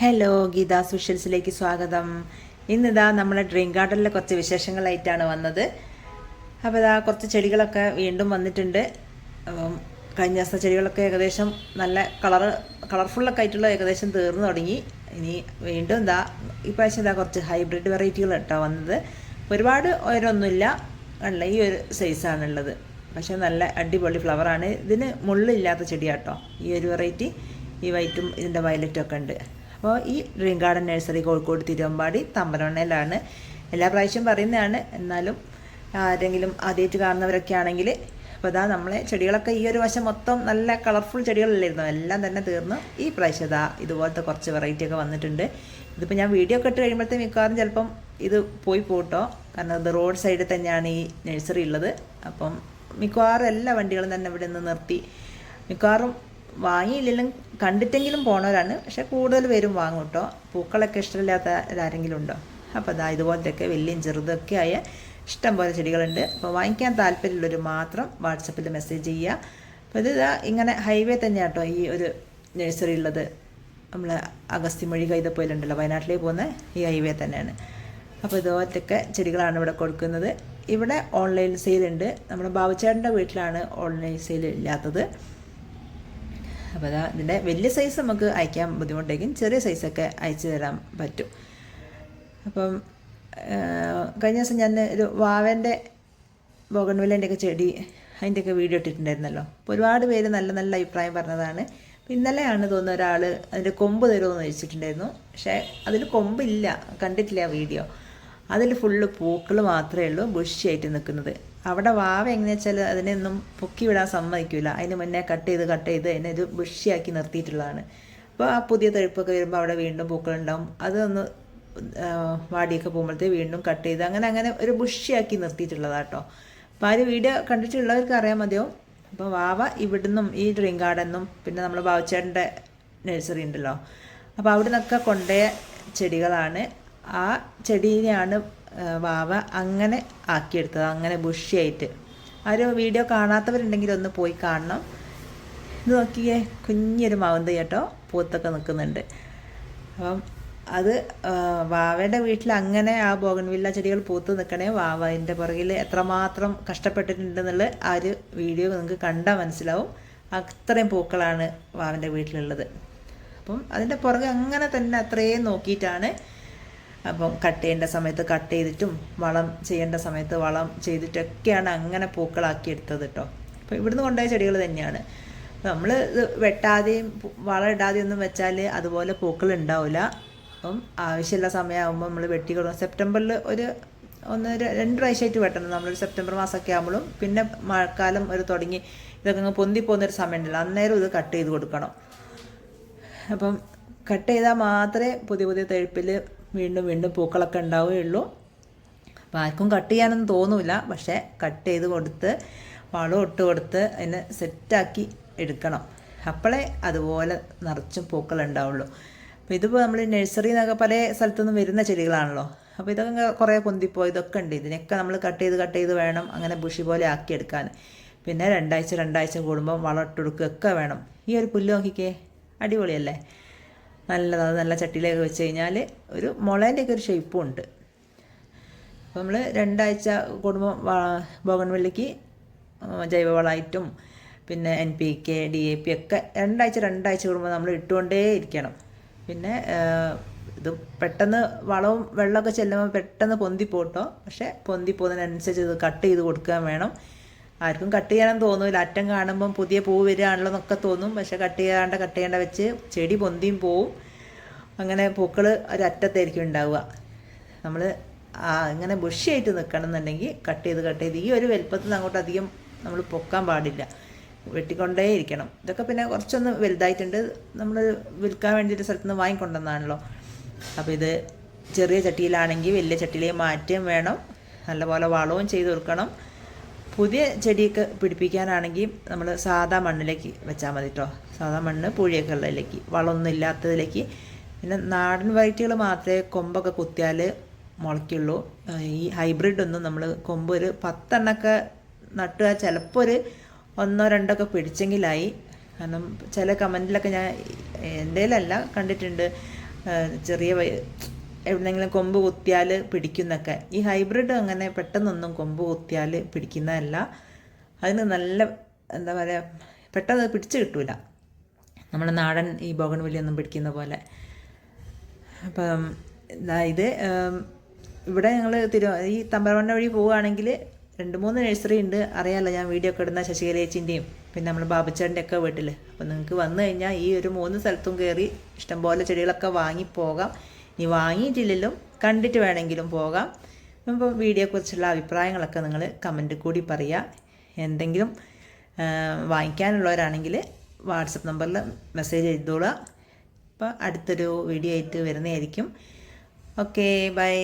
Hello Geetha സുഷ്യൽസിലേക്ക് സ്വാഗതം. ഇന്നിതാ നമ്മുടെ ഡ്രീം ഗാർഡനിലെ കുറച്ച് വിശേഷങ്ങളായിട്ടാണ് വന്നത്. അപ്പോൾ ഇതാ കുറച്ച് ചെടികളൊക്കെ വീണ്ടും വന്നിട്ടുണ്ട്. കഴിഞ്ഞ ദിവസത്തെ ചെടികളൊക്കെ ഏകദേശം നല്ല കളർ കളർഫുള്ളൊക്കെ ആയിട്ടുള്ള ഏകദേശം തീർന്നു തുടങ്ങി. ഇനി വീണ്ടും ഇതാ ഇപ്രാവശ്യം ഇതാ കുറച്ച് ഹൈബ്രിഡ് വെറൈറ്റികൾ കേട്ടോ വന്നത്. ഒരുപാട് ഉയരമൊന്നുമില്ല. ഉള്ള ഈ ഒരു സൈസാണുള്ളത് പക്ഷേ നല്ല അടിപൊളി ഫ്ലവറാണ് ഇതിന് മുള്ളില്ലാത്ത ചെടിയാട്ടോ. ഈ ഒരു വെറൈറ്റി ഈ വൈറ്റും ഇതിന്റെ വയലറ്റും ഒക്കെ ഉണ്ട്. അപ്പോൾ ഈ dream garden nursery Kozhikode Thiruvambady തമ്പനമണ്ണയിലാണ് എല്ലാ പ്രാവശ്യം പറയുന്നതാണ് എന്നാലും ആരെങ്കിലും ആദ്യമായിട്ട് കാണുന്നവരൊക്കെ ആണെങ്കിൽ അപ്പോൾ ഇതാ നമ്മളെ ചെടികളൊക്കെ ഈ ഒരു വശം മൊത്തം നല്ല കളർഫുൾ ചെടികളല്ലായിരുന്നു എല്ലാം തന്നെ തീർന്നു. ഈ പ്രാവശ്യം ഇതാ ഇതുപോലത്തെ കുറച്ച് വെറൈറ്റി ഒക്കെ വന്നിട്ടുണ്ട്. ഇതിപ്പോൾ ഞാൻ വീഡിയോ ഒക്കെ ഇട്ട് കഴിയുമ്പോഴത്തെ മിക്കവാറും ചിലപ്പം ഇത് പോയി പോട്ടോ. കാരണം ഇത് റോഡ് സൈഡിൽ തന്നെയാണ് ഈ നഴ്സറി ഉള്ളത്. അപ്പം മിക്കവാറും എല്ലാ വണ്ടികളും തന്നെ ഇവിടെ നിന്ന് നിർത്തി. മിക്കവാറും വാങ്ങിയില്ലെങ്കിലും കണ്ടിട്ടെങ്കിലും പോണവരാണ്. പക്ഷെ കൂടുതൽ പേരും വാങ്ങും കേട്ടോ പൂക്കളൊക്കെ ഇഷ്ടമില്ലാത്ത ആരെങ്കിലും ഉണ്ടോ? അപ്പോൾ അതാ ഇതുപോലത്തെയൊക്കെ വലിയ ചെറുതൊക്കെ ആയ ഇഷ്ടം പോലെ ചെടികളുണ്ട്. അപ്പോൾ വാങ്ങിക്കാൻ താല്പര്യമുള്ളവർ മാത്രം വാട്സപ്പിൽ മെസ്സേജ് ചെയ്യുക. അപ്പോൾ ഇത് ഇങ്ങനെ ഹൈവേ തന്നെയാണ് കേട്ടോ ഈ ഒരു നഴ്സറി ഉള്ളത്. നമ്മൾ അഗസ്തിമൊഴി കൈതപ്പോയിലുണ്ടല്ലോ വയനാട്ടിലേക്ക് പോകുന്ന ഈ ഹൈവേ തന്നെയാണ്. അപ്പോൾ ഇതുപോലത്തെയൊക്കെ ചെടികളാണ് ഇവിടെ കൊടുക്കുന്നത്. ഇവിടെ ഓൺലൈൻ സെയിലുണ്ട്. നമ്മുടെ ബാബുച്ചേട്ടന്റെ വീട്ടിലാണ് ഓൺലൈൻ സെയിൽ ഇല്ലാത്തത്. അപ്പോൾ അതാ ഇതിന്റെ വലിയ സൈസ് നമുക്ക് അയക്കാൻ ബുദ്ധിമുട്ടേക്കും ചെറിയ സൈസൊക്കെ അയച്ചു തരാൻ പറ്റും. അപ്പം കഴിഞ്ഞ ദിവസം ഞാൻ ഒരു വാവന്റെ ബോഗൺവില്ലേന്റെയൊക്കെ ചെടി അതിന്റെയൊക്കെ വീഡിയോ ഇട്ടിട്ടുണ്ടായിരുന്നല്ലോ. അപ്പോൾ ഒരുപാട് പേര് നല്ല നല്ല അഭിപ്രായം പറഞ്ഞതാണ്. ഇന്നലെയാണ് തോന്നുന്ന ഒരാൾ അതിന്റെ കൊമ്പ് തരുമെന്ന് ചോദിച്ചിട്ടുണ്ടായിരുന്നു. പക്ഷേ അതിൽ കൊമ്പില്ല. കണ്ടിട്ടില്ല ആ വീഡിയോ. അതിൽ ഫുള്ള് പൂക്കൾ മാത്രമേ ഉള്ളൂ ബുഷിയായിട്ട് നിൽക്കുന്നത് അവിടെ വാവ എങ്ങനെയാ വെച്ചാൽ അതിനെയൊന്നും പൊക്കി വിടാൻ സമ്മതിക്കില്ല അതിന് മുന്നേ കട്ട് ചെയ്ത് കട്ട് ചെയ്ത് അതിനെ ഇത് ബുഷിയാക്കി നിർത്തിയിട്ടുള്ളതാണ്. അപ്പോൾ ആ പുതിയ തഴുപ്പൊക്കെ വരുമ്പോൾ അവിടെ വീണ്ടും പൂക്കളുണ്ടാവും. അതൊന്ന് വാടിയൊക്കെ പോകുമ്പോഴത്തേ വീണ്ടും കട്ട് ചെയ്ത് അങ്ങനെ അങ്ങനെ ഒരു ബുഷിയാക്കി നിർത്തിയിട്ടുള്ളതാട്ടോ അപ്പോൾ ആ ഒരു വീഡിയോ കണ്ടിട്ടുള്ളവർക്ക് അറിയാൻ മതിയോ അപ്പോൾ വാവ ഇവിടുന്നും ഈ ഡ്രീം ഗാർഡനും പിന്നെ നമ്മുടെ ബാബുച്ചേട്ടന്റെ നഴ്സറി ഉണ്ടല്ലോ. അപ്പോൾ അവിടെ നിന്നൊക്കെ കൊണ്ടുപോയ ചെടികളാണ്. ആ ചെടീനെയാണ് വാവ അങ്ങനെ ആക്കിയെടുത്തത് അങ്ങനെ ബുഷിയായിട്ട്. ആ ഒരു വീഡിയോ കാണാത്തവരുണ്ടെങ്കിൽ ഒന്ന് പോയി കാണണം. ഇത് നോക്കിയേ കുഞ്ഞൊരു മാവന്ത് കേട്ടോ പൂത്തൊക്കെ നിൽക്കുന്നുണ്ട്. അപ്പം അത് വാവയുടെ വീട്ടിൽ അങ്ങനെ ആ ബോഗൻവില്ല ചെടികൾ പൂത്ത് നിൽക്കണേ വാവ അതിന്റെ പുറകിൽ എത്രമാത്രം കഷ്ടപ്പെട്ടിട്ടുണ്ടെന്നുള്ള ആ ഒരു വീഡിയോ നിങ്ങൾക്ക് കണ്ടാൽ മനസ്സിലാവും. അത്രയും പൂക്കളാണ് വാവന്റെ വീട്ടിലുള്ളത്. അപ്പം അതിന്റെ പുറകെ അങ്ങനെ തന്നെ അത്രയും നോക്കിയിട്ടാണ് അപ്പം കട്ട് ചെയ്യേണ്ട സമയത്ത് കട്ട് ചെയ്തിട്ടും വളം ചെയ്യേണ്ട സമയത്ത് വളം ചെയ്തിട്ടൊക്കെയാണ് അങ്ങനെ പൂക്കളാക്കി എടുത്തത് കേട്ടോ അപ്പോൾ ഇവിടുന്ന് കൊണ്ടുപോയ ചെടികൾ തന്നെയാണ്. നമ്മൾ ഇത് വെട്ടാതെയും വളം ഇടാതെയും ഒന്നും വെച്ചാൽ അതുപോലെ പൂക്കൾ ഉണ്ടാവില്ല അപ്പം ആവശ്യമുള്ള സമയമാകുമ്പോൾ നമ്മൾ വെട്ടി കൊടുക്കും. സെപ്റ്റംബറിൽ ഒരു ഒന്ന് രണ്ട് പ്രാവശ്യമായിട്ട് വെട്ടണം. നമ്മൾ സെപ്റ്റംബർ മാസമൊക്കെ ആകുമ്പോഴും പിന്നെ മഴക്കാലം ഒരു തുടങ്ങി ഇതൊക്കെ അങ്ങ് പൊന്തി പോകുന്നൊരു സമയമുണ്ടല്ലോ. അന്നേരം ഇത് കട്ട് ചെയ്ത് കൊടുക്കണം. അപ്പം കട്ട് ചെയ്താൽ മാത്രമേ പുതിയ പുതിയ തഴുപ്പിൽ വീണ്ടും വീണ്ടും പൂക്കളൊക്കെ ഉണ്ടാവുകയുള്ളൂ. അപ്പോൾ ആർക്കും കട്ട് ചെയ്യാനൊന്നും തോന്നില്ല പക്ഷേ കട്ട് ചെയ്ത് കൊടുത്ത് വളം ഇട്ട് കൊടുത്ത് അതിനെ സെറ്റാക്കി എടുക്കണം. അപ്പോഴേ അതുപോലെ നിറച്ചും പൂക്കൾ ഉണ്ടാവുള്ളൂ. അപ്പോൾ ഇതിപ്പോൾ നമ്മൾ നഴ്സറി എന്നൊക്കെ പല സ്ഥലത്തുനിന്നും വരുന്ന ചെടികളാണല്ലോ. അപ്പോൾ ഇതൊക്കെ കുറേ പൊന്തിപ്പോയി ഇതൊക്കെ ഉണ്ട്. ഇതിനൊക്കെ നമ്മൾ കട്ട് ചെയ്ത് കട്ട് ചെയ്ത് വേണം അങ്ങനെ ബുഷി പോലെ ആക്കി ആക്കിയെടുക്കാൻ പിന്നെ രണ്ടാഴ്ച രണ്ടാഴ്ച കൂടുമ്പോൾ വളം ഇട്ട് കൊടുക്കുകയൊക്കെ വേണം. ഈ ഒരു പുല്ല് നോക്കിക്കേ. അടിപൊളിയല്ലേ? നല്ലത് നല്ല ചട്ടിയിലേക്ക് വെച്ച് കഴിഞ്ഞാൽ ഒരു മുളേന്റെയൊക്കെ ഒരു ഷേപ്പും ഉണ്ട് അപ്പോൾ നമ്മൾ രണ്ടാഴ്ച കൂടുമ്പോൾ ബോഗൺവെള്ളിക്ക് ജൈവവളമായിട്ടും പിന്നെ N P K D A P ഒക്കെ രണ്ടാഴ്ച രണ്ടാഴ്ച കൂടുമ്പോൾ നമ്മൾ ഇട്ടുകൊണ്ടേ ഇരിക്കണം. പിന്നെ ഇത് പെട്ടെന്ന് വളവും വെള്ളമൊക്കെ ചെല്ലുമ്പോൾ പെട്ടെന്ന് പൊന്തിപ്പോട്ടോ. പക്ഷേ പൊന്തിപ്പോകുന്നതിനനുസരിച്ച് ഇത് കട്ട് ചെയ്ത് കൊടുക്കാൻ വേണം. ആർക്കും കട്ട് ചെയ്യാനും തോന്നില്ല അറ്റം കാണുമ്പം പുതിയ പൂ വരികയാണല്ലോ എന്നൊക്കെ തോന്നും. പക്ഷെ കട്ട് ചെയ്യാണ്ട് കട്ട് ചെയ്യേണ്ട വെച്ച് ചെടി പൊന്തിയും പോവും. അങ്ങനെ പൂക്കൾ ഒരറ്റത്തായിരിക്കും ഉണ്ടാവുക. നമ്മൾ ഇങ്ങനെ ബുഷിയായിട്ട് നിൽക്കണം എന്നുണ്ടെങ്കിൽ കട്ട് ചെയ്ത് കട്ട് ചെയ്ത്. ഈ ഒരു വലുപ്പത്തിൽ അങ്ങോട്ട് അധികം നമ്മൾ പൊക്കാൻ പാടില്ല. വെട്ടിക്കൊണ്ടേ ഇരിക്കണം. ഇതൊക്കെ പിന്നെ കുറച്ചൊന്ന് വലുതായിട്ടുണ്ട്. നമ്മൾ വിൽക്കാൻ വേണ്ടിയിട്ട് സ്ഥലത്ത് നിന്ന് വാങ്ങിക്കൊണ്ടെന്നാണല്ലോ അപ്പോൾ ഇത് ചെറിയ ചട്ടിയിലാണെങ്കിൽ വലിയ ചട്ടിയിലേക്ക് മാറ്റുകയും വേണം. നല്ലപോലെ വളവും ചെയ്ത് കൊടുക്കണം. പുതിയ ചെടിയൊക്കെ പിടിപ്പിക്കാനാണെങ്കിൽ നമ്മൾ സാധാ മണ്ണിലേക്ക് വെച്ചാൽ മതി കേട്ടോ സാധാ മണ്ണ് പുഴിയൊക്കെ ഉള്ളതിലേക്ക് വളമൊന്നും ഇല്ലാത്തതിലേക്ക്. പിന്നെ നാടൻ വെറൈറ്റികൾ മാത്രമേ കൊമ്പൊക്കെ കുത്തിയാൽ മുളയ്ക്കുള്ളൂ. ഈ ഹൈബ്രിഡ് ഒന്നും നമ്മൾ കൊമ്പ് ഒരു പത്തെണ്ണൊക്കെ നട്ടുക ചിലപ്പോൾ ഒരു ഒന്നോ രണ്ടൊക്കെ പിടിച്ചെങ്കിലായി. കാരണം ചില കമന്റിലൊക്കെ ഞാൻ എന്റെയിലല്ല കണ്ടിട്ടുണ്ട്. ചെറിയ എവിടെന്നെങ്കിലും കൊമ്പ് കുത്തിയാൽ പിടിക്കുന്നൊക്കെ. ഈ ഹൈബ്രിഡ് അങ്ങനെ പെട്ടെന്നൊന്നും കൊമ്പ് കുത്തിയാൽ പിടിക്കുന്നതല്ല. അതിന് നല്ല എന്താ പറയുക പെട്ടെന്ന് പിടിച്ച് കിട്ടൂല. നമ്മുടെ നാടൻ ഈ ബോഗൺ ഒന്നും പിടിക്കുന്ന പോലെ. അപ്പം ഇതാ ഇവിടെ ഞങ്ങൾ തിരു ഈ തമ്പരവണ്ണ വഴി പോവുകയാണെങ്കിൽ രണ്ട് മൂന്ന് നഴ്സറി ഉണ്ട്. അറിയാമല്ലോ ഞാൻ വീഡിയോ ഒക്കെ ഇടുന്ന ശശികലേച്ചിന്റെയും പിന്നെ നമ്മൾ ബാബുച്ചേന്റെ ഒക്കെ വീട്ടിൽ അപ്പോൾ നിങ്ങൾക്ക് വന്നു കഴിഞ്ഞാൽ ഈ ഒരു മൂന്ന് സ്ഥലത്തും കയറി ഇഷ്ടംപോലെ ചെടികളൊക്കെ വാങ്ങി പോകാം. ഇനി വാങ്ങിയിട്ടില്ലെങ്കിലും കണ്ടിട്ട് വേണമെങ്കിലും പോകാം. ഇപ്പം വീഡിയോയെക്കുറിച്ചുള്ള അഭിപ്രായങ്ങളൊക്കെ നിങ്ങൾ കമന്റ് കൂടി പറയുക. എന്തെങ്കിലും വാങ്ങിക്കാനുള്ളവരാണെങ്കിൽ വാട്സപ്പ് നമ്പറിൽ മെസ്സേജ് എഴുതോളുക അപ്പോൾ അടുത്തൊരു വീഡിയോ ആയിട്ട് വരുന്നതായിരിക്കും. Okay bye.